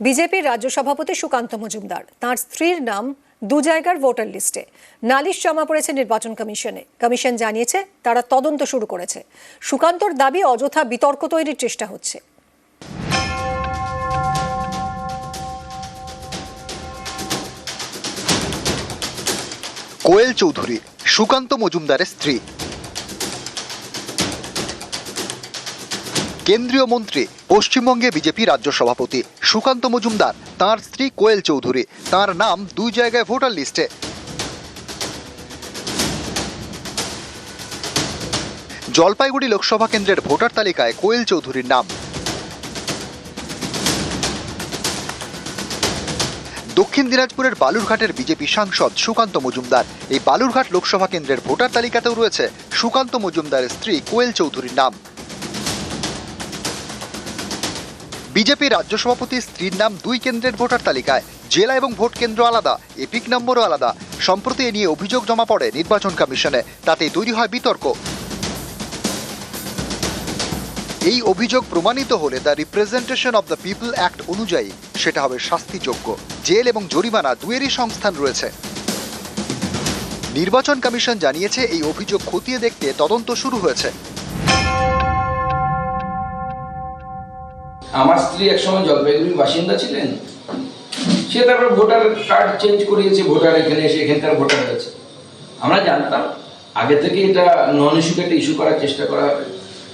বিজেপির রাজ্য সভাপতি সুকান্ত মজুমদার। তার স্ত্রীর নাম দু জায়গার ভোটার লিস্টে। নালিশ জমা পড়েছে নির্বাচন কমিশনে। কমিশন জানিয়েছে, তারা তদন্ত শুরু করেছে। সুকান্তর দাবি অযথা বিতর্ক তৈরির চেষ্টা হচ্ছে। কোয়েল চৌধুরী, সুকান্ত মজুমদারের স্ত্রী। কেন্দ্রীয় মন্ত্রী, পশ্চিমবঙ্গে বিজেপি রাজ্য সভাপতি সুকান্ত মজুমদার, তার স্ত্রী কোয়েল চৌধুরী, তার নাম দুই জায়গায় ভোটার লিস্টে। জলপাইগুড়ি লোকসভা কেন্দ্রের ভোটার তালিকায় কোয়েল চৌধুরীর নাম। দক্ষিণ দিনাজপুরের বালুরঘাটের বিজেপি সাংসদ সুকান্ত মজুমদার, এই বালুরঘাট লোকসভা কেন্দ্রের ভোটার তালিকাতেও রয়েছে সুকান্ত মজুমদারের স্ত্রী কোয়েল চৌধুরীর নাম। বিজেপি রাজ্য সভাপতির স্ত্রীর নাম দুই কেন্দ্রের ভোটার তালিকায়। জেলা এবং ভোট কেন্দ্র আলাদা, এপিক নম্বরও আলাদা। সম্প্রতি এ নিয়ে অভিযোগ জমা পড়ে নির্বাচন কমিশনে। তাতে তৈরি হয় বিতর্ক। এই অভিযোগ প্রমাণিত হলে the representation of the people act অনুযায়ী সেটা হবে শাস্তিযোগ্য। জেল এবং জরিমানা দুয়েরই সংস্থান রয়েছে। নির্বাচন কমিশন জানিয়েছে, এই অভিযোগ খতিয়ে দেখতে তদন্ত শুরু হয়েছে। আমার স্ত্রী একসময় জলপাইগুড়ির বাসিন্দা ছিলেন। সে তারপর ভোটার কার্ড চেঞ্জ করিয়েছে, ভোটার এখানে এসে এখানকার ভোটার হয়েছে। আমরা জানতাম, আগে থেকে এটা নন ইস্যুকে একটা ইস্যু করার চেষ্টা করা হবে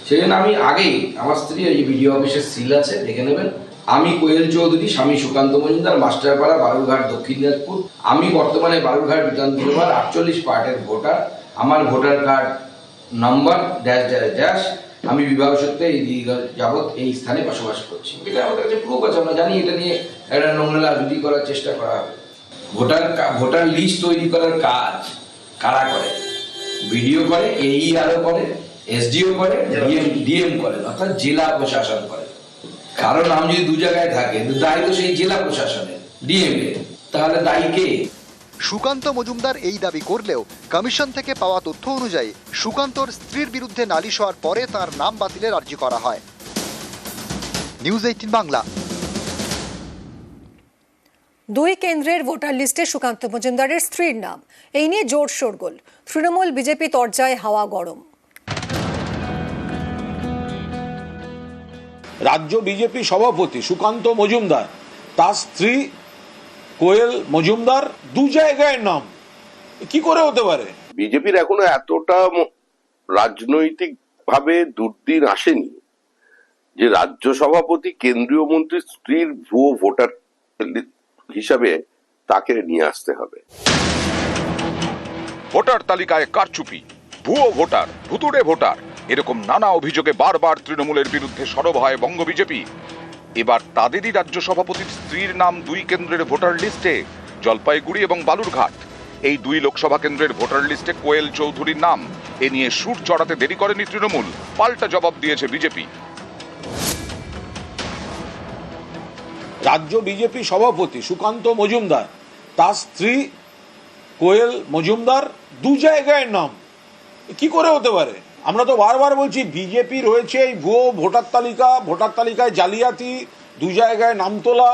সেই জন্য আমি আগেই, আমার স্ত্রী ওই বিডিও অফিসের সিল আছে, দেখে নেবেন। আমি কোয়েল চৌধুরী, স্বামী সুকান্ত মজুমদার, মাস্টারপাড়া, বালুরঘাট, দক্ষিণ দিনাজপুর। আমি বর্তমানে বালুরঘাট বিধানসভার আটচল্লিশ পার্টের ভোটার। আমার voter card number dash dash dash আমি বিবাহ সূত্রে এই যাবৎ এই স্থানে বসবাস করছি। এটা আমাদের কাছে প্রুফ আছে, আমরা জানি এটা নিয়ে একটা নোংরা রাজনীতি করার চেষ্টা করা হবে। ভোটার ভোটার লিস্ট তৈরি করার কাজ কারা করে? ভিডিও করে এই আরও করে এসডিও করে ডিএম ডিএম করে, অর্থাৎ জেলা প্রশাসন করে। কারও নাম যদি দু জায়গায় থাকে দায় তো সেই জেলা প্রশাসনের ডিএম এর তাহলে দায়ী কে? সুকান্ত মজুমদার এই দাবি করলেও কমিশন থেকে পাওয়া তথ্য অনুযায়ী সুকান্তর স্ত্রীর বিরুদ্ধে নালিশ হওয়ার পরে তার নাম বাতিলের আর্জি করা হয়। News eighteen Bangla. দুই কেন্দ্রের ভোটার লিস্টে সুকান্ত মজুমদারের স্ত্রীর নাম। এই নিয়ে জোর শোরগোল। তৃণমূল বিজেপি তরজায় হাওয়া গরম। রাজ্য বিজেপি সভাপতি সুকান্ত মজুমদার তার স্ত্রী কোয়েল মজুমদার দু জায়গায় নাম। কি করে হতে পারে? বিজেপির এখনও এতটা রাজনৈতিক ভাবে দুর্দিন আসেনি যে রাজ্য সভাপতি কেন্দ্রীয় মন্ত্রীর স্ত্রীর ভুয়ো ভোটার হিসাবে তাকে নিয়ে আসতে হবে। ভোটার তালিকায় কারচুপি ভুয়ো ভোটার ভুতুড়ে ভোটার এরকম নানা অভিযোগে বারবার তৃণমূলের বিরুদ্ধে সরব হয় বঙ্গ বিজেপি। এবার তাদেরই রাজ্য সভাপতির স্ত্রীর নাম দুই কেন্দ্রের ভোটার লিস্টে, জলপাইগুড়ি এবং বালুরঘাট। এই দুই লোকসভা কেন্দ্রের ভোটার লিস্টে কোয়েল চৌধুরীর নাম। এ নিয়ে সুর চড়াতে দেরি করেনি তৃণমূল, পাল্টা জবাব দিয়েছে বিজেপি। রাজ্য বিজেপি সভাপতি সুকান্ত মজুমদার, তার স্ত্রী কোয়েল মজুমদার দু জায়গায় নাম। কি করে হতে পারে? আমরা তো বারবার বলছি, বিজেপি রয়েছে এই ভুয়ো ভোটার তালিকা, ভোটার তালিকায় জালিয়াতি, দু জায়গায় নাম তোলা,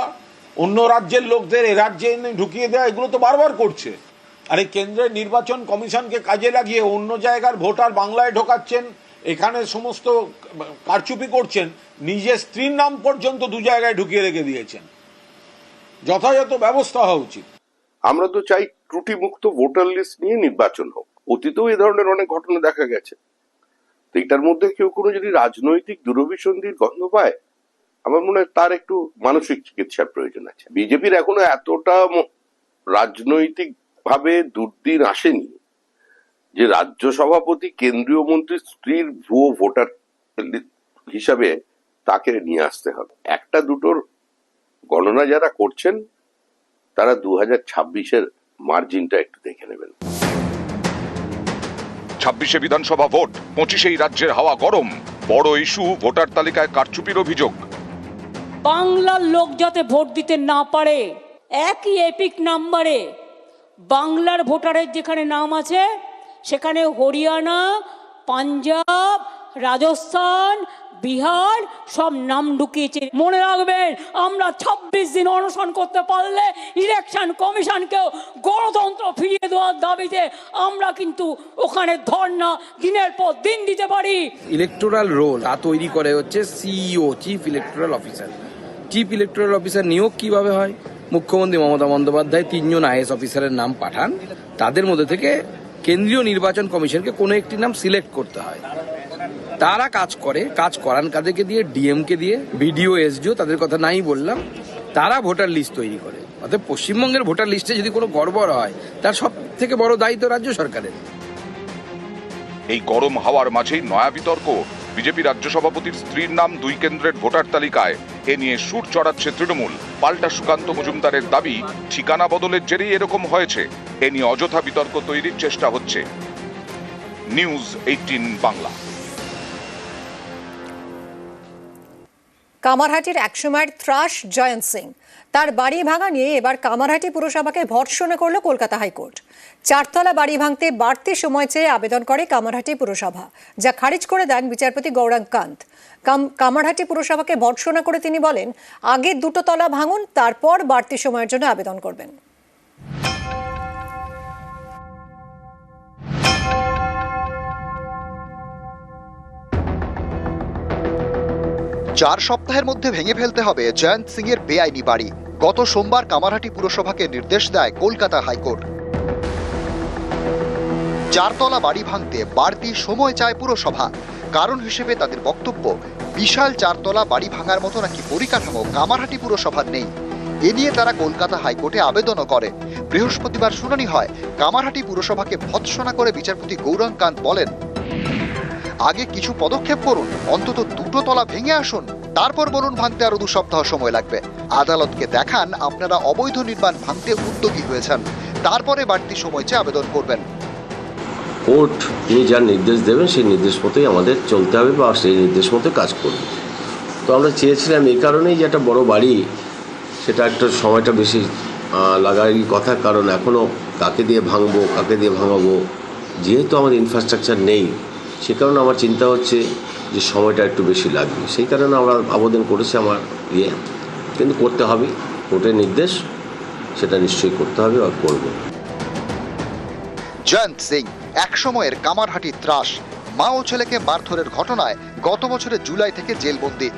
অন্য রাজ্যের লোকদের এ রাজ্যে ঢুকিয়ে দেওয়া, এগুলো তো বারবার করছে। আর এই কেন্দ্রের নির্বাচন কমিশনকে কাজে লাগিয়ে অন্য জায়গার ভোটার বাংলায় ঢোকাচ্ছেন, এখানে সমস্ত কারচুপি করছেন নিজের স্ত্রীর নাম পর্যন্ত দু জায়গায় ঢুকিয়ে রেখে দিয়েছেন। যথাযথ ব্যবস্থা হওয়া উচিত। আমরা তো চাই ত্রুটিমুক্ত ভোটার লিস্ট নিয়ে নির্বাচন হোক। অতীতেও এই ধরনের অনেক ঘটনা দেখা গেছে। এটার মধ্যে কেউ কোনো যদি রাজনৈতিক দুরভিসন্ধির গন্ধ পায়, আমার মনে হয় তার একটু মানসিক চিকিৎসার প্রয়োজন আছে। বিজেপির এখনও এতটা রাজনৈতিক ভাবে দুর্দিন আসেনি যে রাজ্য সভাপতি কেন্দ্রীয় মন্ত্রীর স্ত্রীর ভুয়ো ভোটার হিসাবে তাকে নিয়ে আসতে হবে। একটা দুটোর গণনা যারা করছেন, তারা দু হাজার ছাব্বিশের মার্জিনটা একটু দেখে নেবেন। ছাব্বিশে বিধানসভা ভোট, পঁচিশেই রাজ্যের হাওয়া গরম, বড় ইস্যু, ভোটার তালিকায় কারচুপির অভিযোগ। বাংলার লোক যাতে ভোট দিতে না পারে, একই এপিক নাম্বারে, বাংলার ভোটারের যেখানে নাম আছে, সেখানে হরিয়ানা, পাঞ্জাব, রাজস্থান বিহার সব নাম ঢুকিয়েছে। মনে রাখবেন, আমরা ছাব্বিশ দিন অনশন করতে পারলে ইলেকশন কমিশনকেও গণতন্ত্র ফিরিয়ে দেওয়ার দাবিতে আমরা কিন্তু ওখানে ধর্ণা দিনের পর দিন দিতে পারি। ইলেকটোরাল রোল তা তৈরি করে হচ্ছে CEO chief electoral officer chief electoral officer নিয়োগ কীভাবে হয়? মুখ্যমন্ত্রী মমতা বন্দ্যোপাধ্যায় তিনজন আইএস অফিসারের নাম পাঠান। তাদের মধ্যে থেকে কেন্দ্রীয় নির্বাচন কমিশনকে কোনো একটি নাম সিলেক্ট করতে হয়। তারা কাজ করে, কাজ করান কাদেরকে দিয়ে, ডিএমকে দিয়ে, বিডিও, এসডিও, তাদের কথা নাই বললাম, তারা ভোটার লিস্ট তৈরি করে। অর্থাৎ পশ্চিমবঙ্গের ভোটার লিস্টে যদি কোনো গড়বড় হয়, তার সব থেকে বড় দায়িত্ব রাজ্য সরকারের। এই গরম হাওয়ার মাঝেই নয়া বিতর্ক। বিজেপি রাজ্য সভাপতির স্ত্রীর নাম দুই কেন্দ্রের ভোটার তালিকায়। এ নিয়ে সুর চড়াচ্ছে তৃণমূল। পাল্টা সুকান্ত মজুমদারের দাবি, ঠিকানা বদলের জেরেই এরকম হয়েছে। এ নিয়ে অযথা বিতর্ক তৈরির চেষ্টা হচ্ছে। News eighteen Bangla. কামারহাটির একসময়ের ত্রাস জয়ন্ত সিং। তার বাড়ি ভাঙা নিয়ে এবার কামারহাটি পুরসভাকে ভর্সনা করল কলকাতা হাইকোর্ট। চারতলা বাড়ি ভাঙতে বাড়তি সময় চেয়ে আবেদন করে কামারহাটি পুরসভা, যা খারিজ করে দেন বিচারপতি গৌরাঙ্গ কান্ত। কাম- কামারহাটি পুরসভাকে ভর্সনা করে তিনি বলেন, আগে দুটো তলা ভাঙুন, তারপর বাড়তি সময়ের জন্য আবেদন করবেন। চার সপ্তাহের মধ্যে ভেঙে ফেলতে হবে জয়ন্ত সিং এর বেআইনি বাড়ি। গত সোমবার কামারহাটি পুরসভাকে নির্দেশ দেয় কলকাতা হাইকোর্ট। চারতলা বাড়ি ভাঙতে বাড়তি সময় চায় পুরসভা। কারণ হিসেবে তাদের বক্তব্য, বিশাল চারতলা বাড়ি ভাঙার মতো নাকি পরিকাঠামো কামারহাটি পুরসভার নেই। এ নিয়ে তারা কলকাতা হাইকোর্টে আবেদনও করে। বৃহস্পতিবার শুনানি হয়, কামারহাটি পুরসভাকে ভৎসনা করে বিচারপতি গৌরাঙ্গ কান্ত বলেন আগে কিছু পদক্ষেপ করুন, অন্তত দুটো তলা ভেঙে আসুন, তারপর বলুন ভাঙতে আরও দু সপ্তাহ সময় লাগবে। আদালতকে দেখান আপনারা অবৈধ নির্মাণ ভাঙতে উদ্যোগী হয়েছেন। তারপরে বাড়তি সময় চেয়ে আবেদন করবেন। কোর্ট তিনি যার নির্দেশ দেবেন, সেই নির্দেশ মতোই আমাদের চলতে হবে বা সেই নির্দেশ মতো কাজ করবে। তো আমরা চেয়েছিলাম এই কারণেই যে একটা বড় বাড়ি, সেটা একটা সময়টা বেশি লাগারই কথা, কারণ এখনও কাকে দিয়ে ভাঙবো, কাকে দিয়ে ভাঙাবো, যেহেতু আমাদের ইনফ্রাস্ট্রাকচার নেই সে কারণে আমার চিন্তা হচ্ছে যে সময়টা একটু বেশি লাগবে। সেই কারণে আমরা আবেদন করেছি আমার ইয়ে। কিন্তু করতে হবে। কোর্টের নির্দেশ, সেটা নিশ্চয়ই করতে হবে আর করব। জয়ন্ত সিং, এক সময়ের কামারহাটি ত্রাস। মা ও ছেলেকে মারধরের ঘটনায় গত বছরের জুলাই থেকে জেলবন্দি।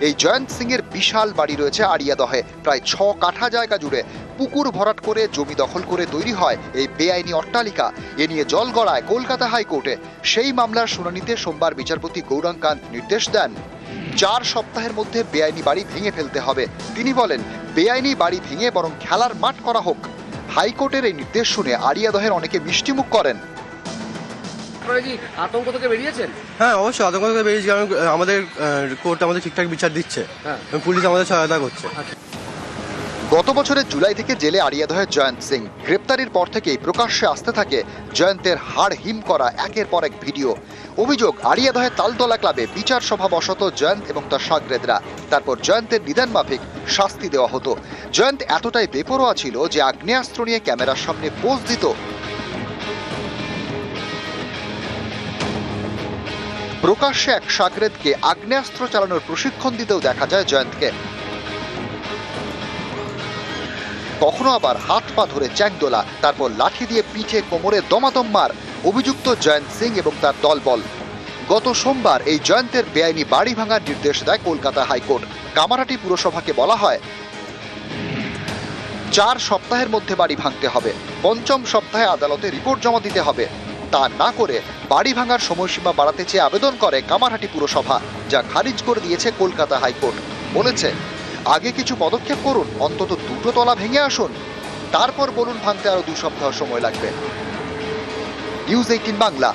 এই জয়ন্ত সিং এর বিশাল বাড়ি রয়েছে আড়িয়াদহে। প্রায় ছ কাঠা জায়গা জুড়ে পুকুর ভরাট করে জমি দখল করে তৈরি হয় এই বেআইনি অট্টালিকা। এ নিয়ে জল গড়ায় কলকাতা হাইকোর্টে। সেই মামলার শুনানিতে সোমবার বিচারপতি গৌরাঙ্গ কান্ত নির্দেশ দেন। চার সপ্তাহের মধ্যে বেআইনি বাড়ি ভেঙে ফেলতে হবে। তিনি বলেন, বেআইনি বাড়ি ভেঙে বরং খেলার মাঠ করা হোক। হাইকোর্টের এই নির্দেশ শুনে আড়িয়াদহের অনেকে মিষ্টিমুখ করেন। আপনারা কি আতঙ্ক থেকে বেরিয়েছেন? হ্যাঁ অবশ্যই আতঙ্ক থেকে বেরিয়েছি কারণ আমাদের কোর্ট আমাদের ঠিকঠাক বিচার দিচ্ছে। হ্যাঁ। পুলিশ আমাদের সহায়তা করছে। গত বছরের জুলাই থেকে জেলে আড়িয়াদহে জয়ন্ত সিং। গ্রেপ্তারির পর থেকেই প্রকাশ্যে আসতে থাকে জয়ন্তের হাড় হিম করা একের পর এক ভিডিও। অভিযোগ আড়িয়াদহে তালতলা ক্লাবে বিচার সভা বসত জয়ন্ত এবং তার সাগরেদরা। তারপর জয়ন্তের নিদান মাফিক শাস্তি দেওয়া হতো। জয়ন্ত এতটাই বেপরোয়া ছিল যে আগ্নেয়াস্ত্র নিয়ে ক্যামেরার সামনে পোজ দিত প্রকাশ্যে এক সাগরেদকে আগ্নেয়াস্ত্র চালানোর প্রশিক্ষণ দিতেও দেখা যায় জয়ন্তকে। কখনো আবার হাত পা ধরে চ্যাংদোলা, তারপর লাঠি দিয়ে পিঠে কোমরে দমাদম মার অভিযুক্ত জয়ন্ত সিং এবং তার দলবল। গত সোমবার এই জয়ন্তের বেআইনি বাড়ি ভাঙার নির্দেশ দেয় কলকাতা হাইকোর্ট। কামারাটি পুরসভাকে বলা হয়, চার সপ্তাহের মধ্যে বাড়ি ভাঙতে হবে। পঞ্চম সপ্তাহে আদালতে রিপোর্ট জমা দিতে হবে। তা না করে বাড়ি ভাঙার সময়সীমা বাড়াতে চেয়ে আবেদন করে কামারহাটি পুরসভা, যা খারিজ করে দিয়েছে কলকাতা হাইকোর্ট। বলেছে, আগে কিছু পদক্ষেপ করুন, অন্তত দুটো তলা ভেঙে আসুন। তারপর বলুন ভাঙতে আরও দু সপ্তাহ সময় লাগবে। News eighteen Bangla.